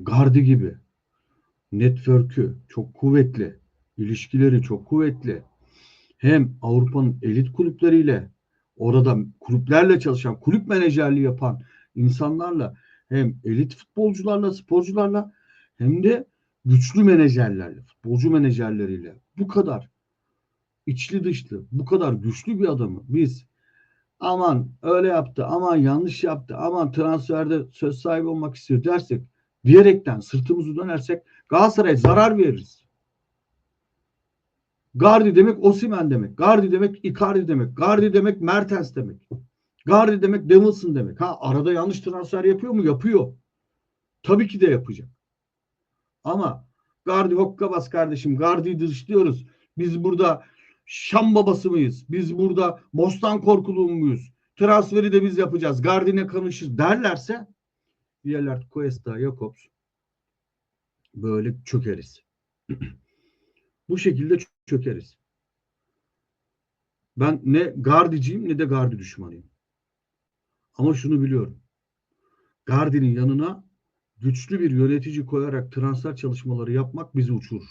Gardi gibi. Network'ü çok kuvvetli. ilişkileri çok kuvvetli. Hem Avrupa'nın elit kulüpleriyle orada kulüplerle çalışan, kulüp menajerliği yapan insanlarla hem elit futbolcularla, sporcularla hem de güçlü menajerlerle, futbolcu menajerleriyle bu kadar içli dışlı, bu kadar güçlü bir adamı biz aman öyle yaptı, aman yanlış yaptı, aman transferde söz sahibi olmak istiyor dersek, diyerekten sırtımızı dönersek Galatasaray'a zarar veririz. Gardi demek Osimen demek. Gardi demek Icardi demek. Gardi demek Mertens demek. Gardi demek Devilson demek. Ha arada yanlış transfer yapıyor mu? Yapıyor. Tabii ki de yapacak. Ama Gardi hokkabaz kardeşim. Gardi'yi dışlıyoruz. Biz burada Şam babası mıyız? Biz burada Bostan korkuluğu muyuz? Transferi de biz yapacağız. Gardine konuşur derlerse Viellert, Cuesta, Jakobs böyle çökeriz. Bu şekilde çökeriz. Ben ne Gardiciyim ne de Gardi düşmanıyım. Ama şunu biliyorum. Gardi'nin yanına güçlü bir yönetici koyarak transfer çalışmaları yapmak bizi uçurur.